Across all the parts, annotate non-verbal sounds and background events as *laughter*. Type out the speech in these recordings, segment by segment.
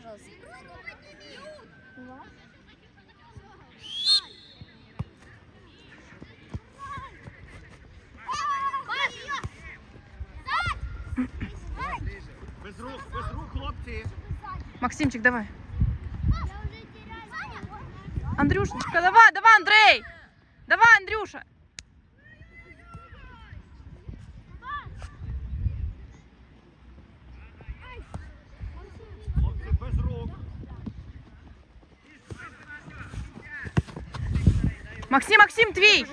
задержался. Без рук, без рук, хлопці. Максимчик, давай. Андрюшечка, давай, давай, Андрей! Давай, Андрюша! Максим, Максим, твій!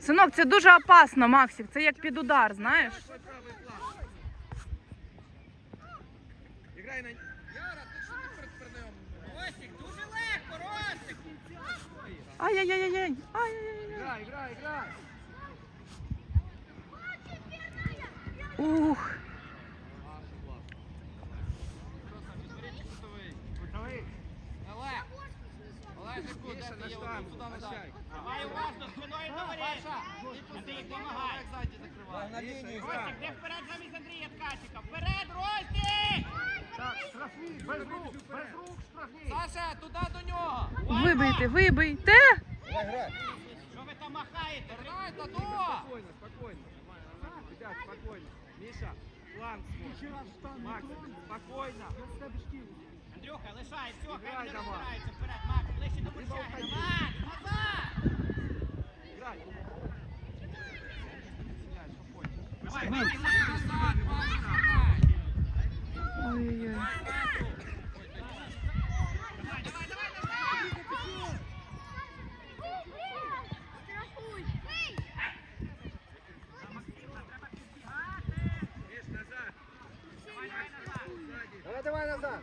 Синок, це дуже опасно, Максик. Це як під удар, знаєш? Ай-яй-яй-яй. Ай-яй-яй. Грай, грай, грай. Ух. Олежику, де ти є? Один сюди надай. Давай уважно, спиною говори. Андрій, помагай. Як ззаді закриває. На лінію, Ростик, де вперед замість Андрія Ткачика. Вперед, Ростик! Так, штрафні, без рук, без рук штрафні. Саша, туди до нього. Вибийте, вибийте. Що ви там махаєте? Грай, та до. Спокойно, спокойно. Ребят, спокойно. Миша, фланг свой. Макс, спокойно. Андрюха, лишай, все, хай Грай не давай. розбирається вперед. Макс, ближче до Борщаги. Макс, назад! Грай. Давай, бий, Назад,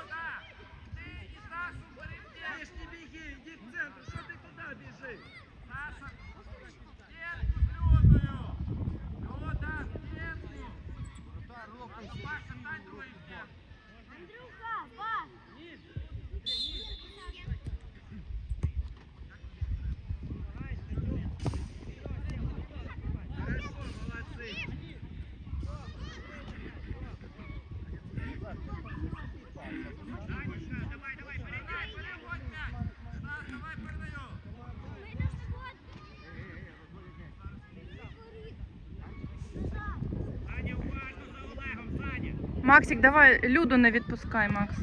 Максик, давай, Люду не відпускай, Макс.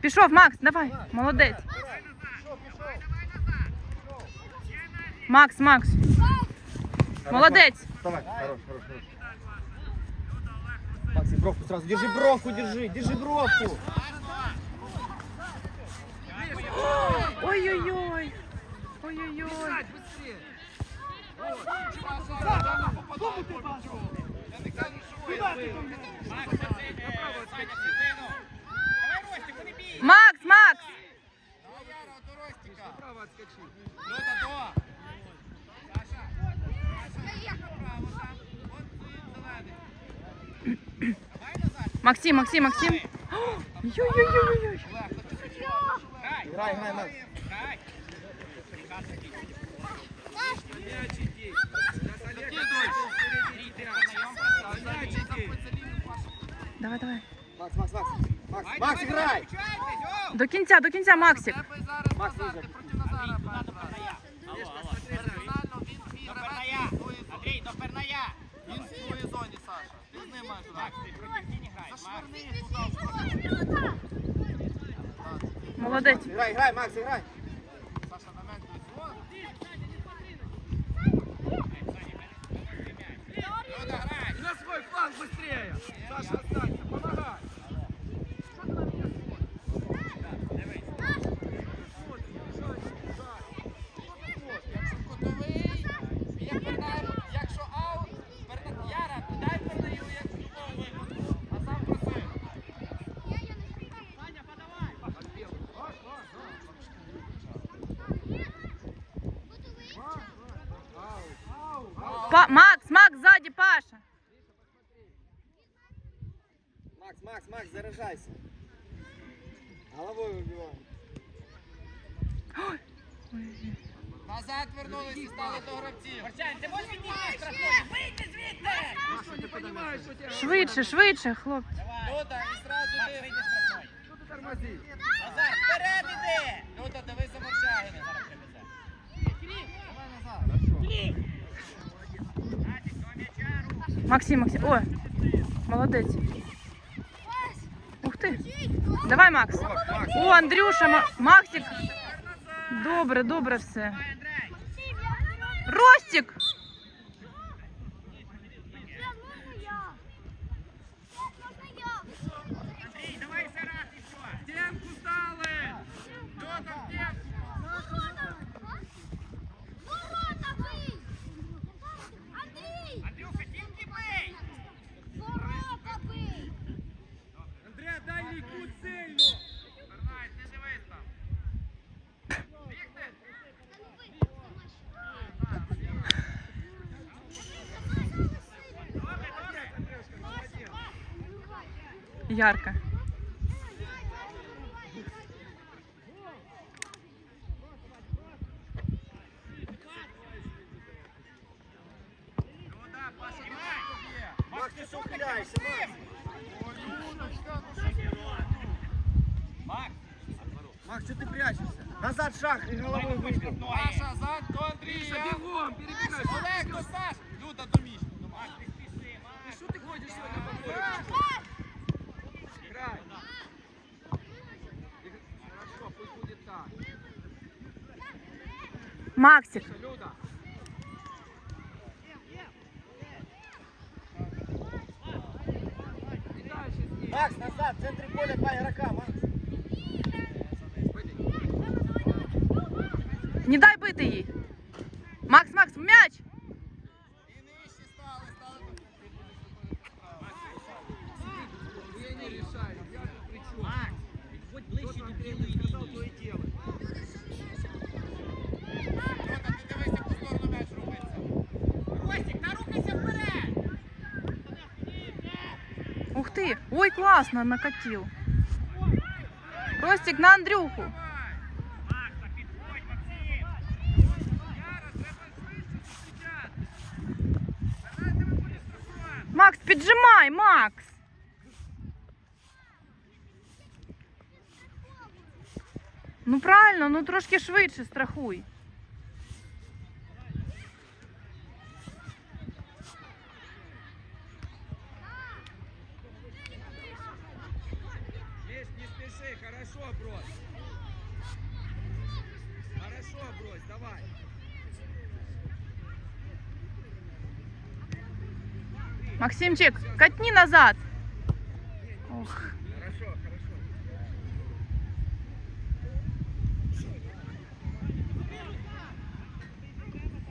Пішов, Макс, давай. Молодець. Макс, Макс. Молодець. Давай, хорош, хорош, хорош. Максим, бровку сразу. Держи бровку, держи, держи бровку. Ой-ой-ой. Ой-ой-ой. Макс, Макс. Максим, Максим, Максим. Ой-ой-ой-ой. Олег, та ти що робиш, Олег? Грай, Играй, играй, Макс. грай. Давай, давай. Макс, Макс, Макс. Макс, Макс, играй! До кінця, до кінця, Максик. Макс, Назар, ти проти Назара. Андрій, Молодець. Грай, грай, Макс, грай. Саша, на мене Надо грать! На свой фланг быстрее! Саша, останься, помогай. Що ти на мене смотриш? Якщо котовий, є пернай, якщо аут, перна... Яра, дай пернаю, як в любому випадку, а сам проси. Саня, подавай. Ваш, ваш, ваш. Па- Макс, Макс, сзади, Паша. Макс, Макс, Макс, заряжайся. Головой выбиваем. *gasps* Ой-ой-ой. Назад вернулись і стали до гравців. Марчань, ти можеш відійти штрафної? Вийди звідти! Швидше, швидше, хлопці. Давай. Люда, і зразу Макс, ти. вийди штрафної. Назар, вперед іди! Люда, дивись за Морщагиним. Зараз привезе. Давай назад. Натік, до м'яча, рух. Максим, Максим. О, молодець. Ти. Давай, Макс. О, Андрюша, Ма- Максик. Добре, добре все. Ростик! Макс, Макс, що ти прячешся? Назад шаг і головою вийди. штрафної. Паша, зад до Андрія. Бігом, перебігай. Олег, до Саш. Люда, до Міші. До Маші. Макс, не спіши, Максик. Люда. И дальше с ним. Макс, назад, в центрі поля два ігрока, Макс. Не дай бити їй. Макс, Макс, м'яч! Ой, класно, накатил. Ростик на Андрюху. Давай. Макса, підходь, Максим! Яра, треба швидше зустрічати. Давай тебе буде штрафувати. Макс, піджимай, Макс! Ну правильно, ну трошки швидше страхуй. Максимчик, катни назад. Ох. Хорошо, хорошо.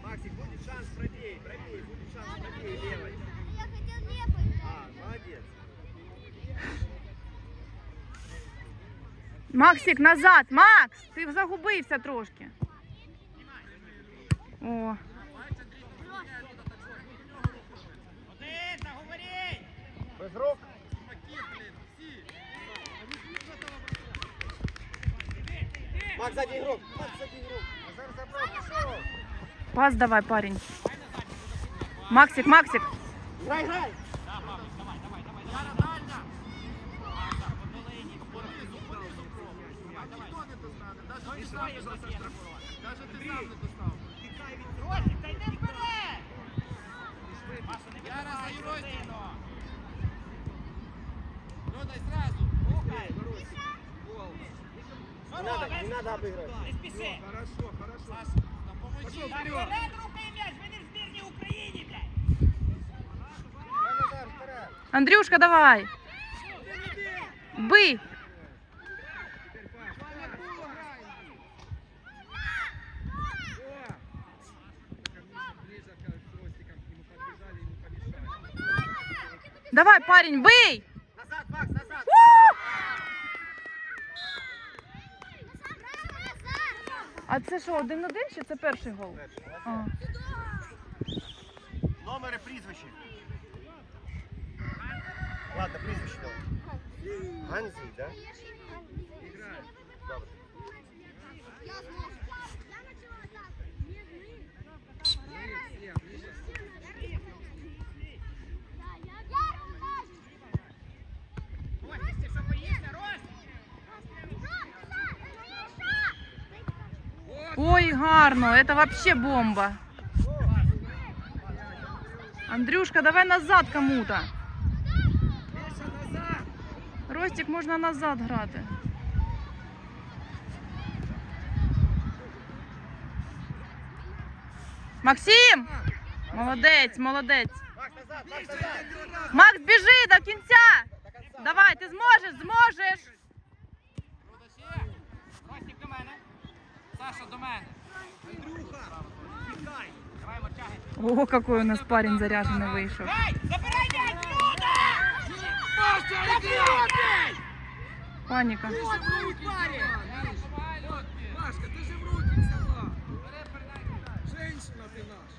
Максик, будет шанс пробей, пробей, будет шанс пробей левой. А, молодец. Максик, назад! Макс! Ти загубився трошки. О, Один, заговоріть! Без рук. Чуваки, блин, всі. Макс, сзади игрок. Макс, сзади игрок. Назар забрал, пошел. пас давай, парень. Максик, Максик. Играй, играй. Да, Павлик, давай, давай, давай, давай. Яра, дальня. Назар, по долині. Понизу, понизу пробуй. Ніхто не достане, навіть Ну ти і сам що не є за достав. штрафної? Навіть ти сам не достав. Ростик, та йди вперед! Маша, не Не надо, не Здорово, надо обыгрывать. не спіши. Хорошо, хорошо. Саш, допоможи. Та вперед рухай м'яч, ви не в збірній Україні, блядь. Давай, Назар, вперед. Андрюшка, давай. Бий. Давай, парень, бий. Це що, один один чи це перший гол? А. Номери прізвище. Ладно, прізвище давай. Ганзі, да? Ой, гарно, это вообще бомба. Андрюшка, давай назад кому-то. Ростик, можна назад грати. Максим! Молодець, молодець. Макс, біжи до кінця! Давай, ти зможеш, зможеш! Ростик до мене. Саша до мене. Ого, какой у нас парень заряженный вийшов. Ей, забирай м'яч, Люда! Забирай! Паніка. Давай, Люд. Машка, ты же в руки взяла! Бери, передай туди. Женщина ты наша!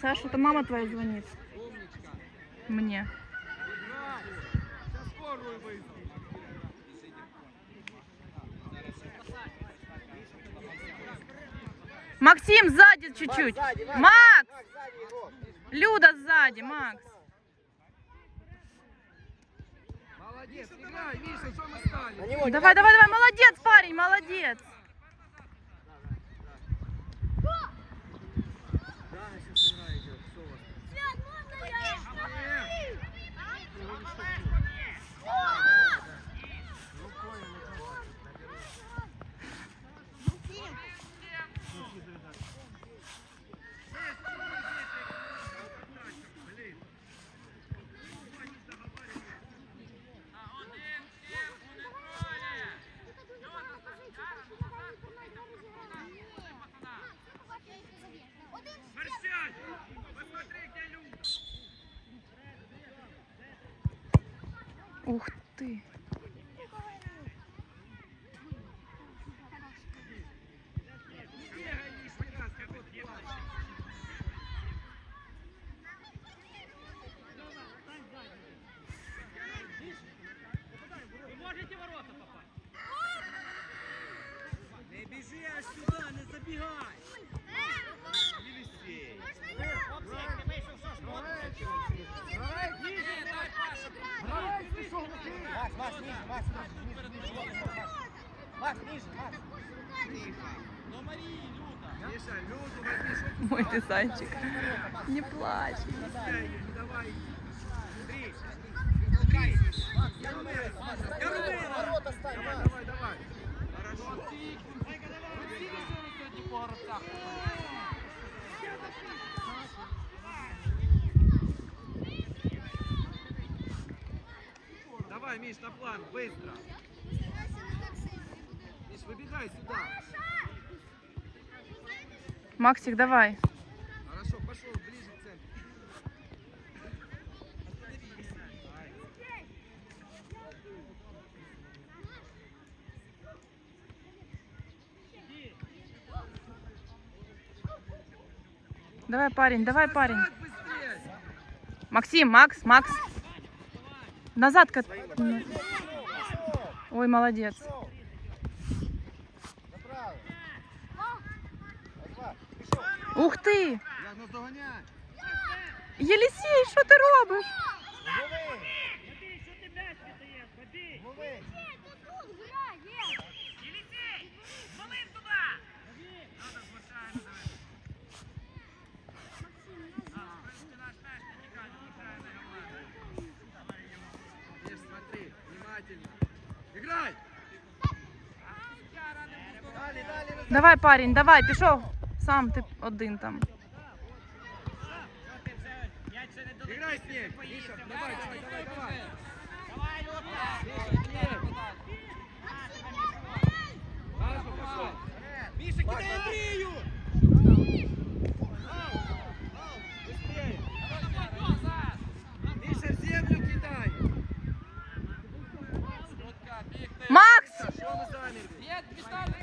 Саша, это мама твоя звонит? Мне. Максим сзади чуть-чуть. Макс! Люда сзади, Макс. Молодец, играй, Миша, что мы стали? Давай, давай, давай, молодец, парень, молодец. Да, сейчас игра идет, все у вас. Ух ты. Макс, Макс, ниже, Макс, Макс, ниже, ниже, Макс. Макс, ниже, Макс. До Марії, Люда. Миша, Люду возьми, что ты Мой ты зайчик. Не плачь. Дай, не давай. Смотри. Смотри. Макс, я румынец. Я румынец. Давай, давай, давай. Хорошо. Всі веселі сьогодні по городцях. Давай, Миш, на план, быстро. Миш, выбегай сюда. Максик, давай. Хорошо, пошел ближе к центру. Давай, парень, давай, парень. Максим, Макс, Макс. Назад. ка- Ой, молодец. Пошел. Направо. Два. Пішов. Ух ти! Як нас доганяй. Єлісій, що ти робиш? Давай, парень, давай, пішов. Сам ти один там. М'яч ще не долетів. Играй с ней. Миша, давай, давай, давай, давай. Давай, Люда. Миша, с ней. Хорошо, пошел. Миша, кидай Андрею. Быстрее. Назад. Миша, в землю кидай. Людка, бігти. Макс! Что мы замерли? Нет, Віталік.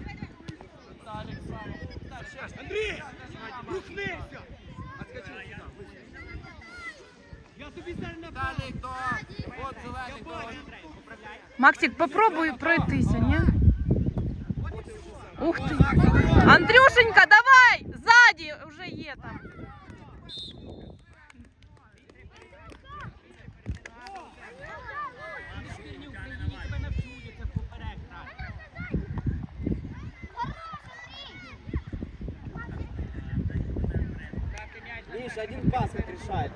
Віталік сам. Сейчас, Андрей! Рухнися! Отскочи сюда, быстро. Я тобі зараз на Віталік до... От зелений до... Поправляй. Максик, попробуй пройтися, ні? Ух ти. Андрюшенька, давай! Ззаді вже є там. Миша, один пас как решает.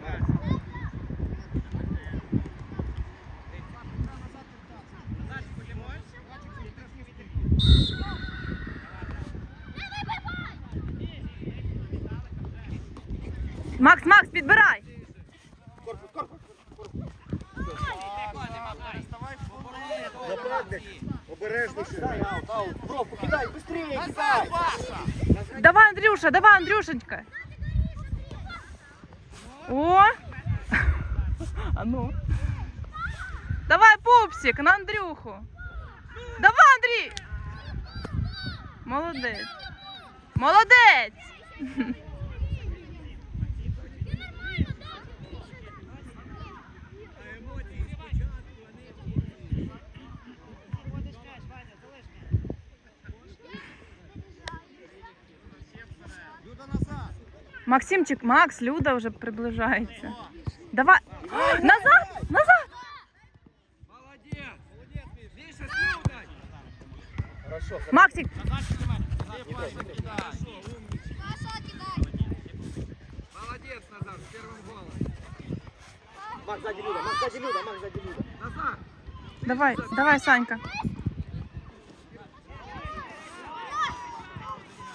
Макс. Макс, підбирай! Корпус, корпус, корпус. Нападник. Быстрее, кидай. Паша! Давай, Андрюша, давай, Андрюшенька. О! А ну. Давай, пупсик, на Андрюху. Давай, Андрій. Молодець. Молодець. *laughs* Максимчик, Макс, Люда вже приближається. Давай. *gasps* Назад! Назад! Хорошо, Максик, молодец, Назар, с первым голом. Макс, сзади Люда, Макс, сзади Люда, Макс, сзади Люда. Назар. давай, давай, Санька.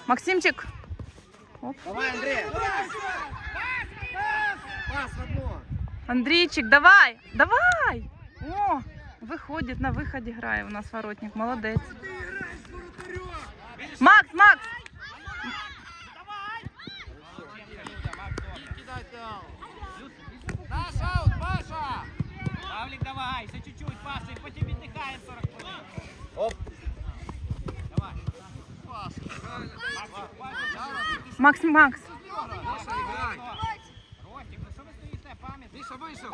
Максимчик. Давай, Андрей. Пас в одно. Андрійчик, давай, давай. О, виходить, на виході грає у нас воротник. Молодець. Ты играешь с вратарем. Макс, Макс! Кидай там! Наш аут, Паша! Павлик, давай, еще чуть-чуть, Паша, и потом отдыхает 40 хвилин. Оп. Давай. вышел.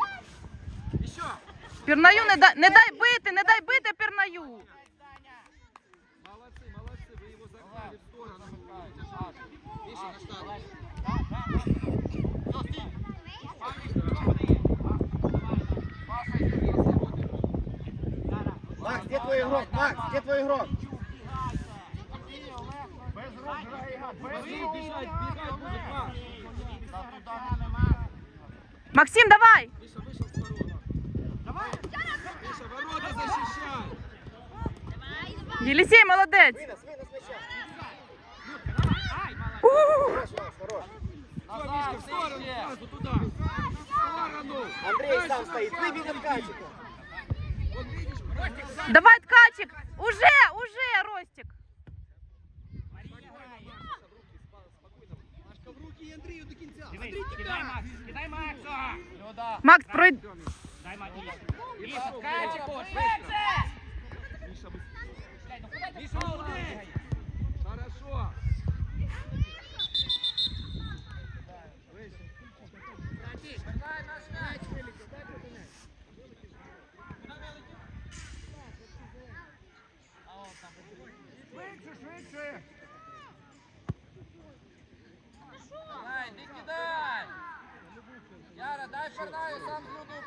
Еще. Пірнаю не дай, не дай бити, не дай бити пірнаю. Молодцы, молодцы, вы его загнали в сторону. Миша, на штангу. Все, стій! Паша, иди, Макс, где твой игрок? Макс, где твой игрок? Без рук грає, без Бежать, рук! бежать, бежать будет, Макс. Та туди нема. Максим, давай! Миша вышел с ворот. Давай! Миша, ворота защищай. Єлісей, молодець. Вынос, вынос мяча. У! Хорош, Макс, хорош. Всё, Мишка, в сторону, ближче. сразу туда. В сторону. Андрей сам стоит, выбей на ткачика. Вот видишь, Ростик, Давай, ткачик! Уже, уже, Ростик! Дивись, кидай. Макс, кидай Макса. Макс, пройди. Дай Макс. И Миша, пошел, Катя, Миша, швидше! Миша, быстрее. Чекай, ну куди ти Миша, впала? молодець. Хорошо. Дай наш м'яч! Швидше, швидше. Дай, не кидай! Яра, дай Фернаю сам з Людою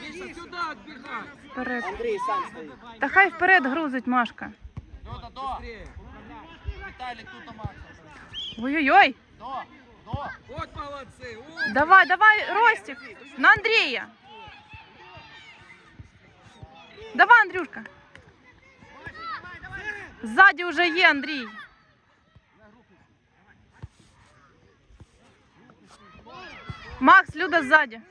Миша, сюда отбегай. Вперед. Андрей сам стоит. Та хай вперед грузить Машка. Люда, до! Быстрее. Віталік тут у Макса. Ой-ой-ой. До! До! Вот молодцы. умницы. Давай, давай, Ростик. На Андрія. Давай, Андрюшка. Ззаді вже є Андрій. Макс, Люда ззаді.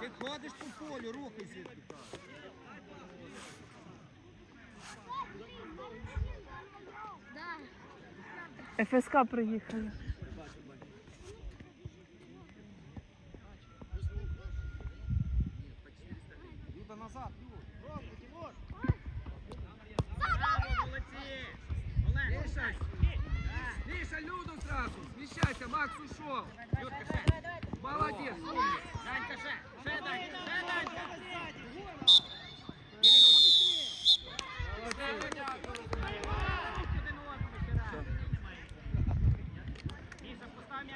Ты ходишь по полю, рухайся. ФСК приїхали. Макс ушел. Людка, ще. Молодец, умница. Данька, ще. Ще, Данька, ще, Данька. Дякую.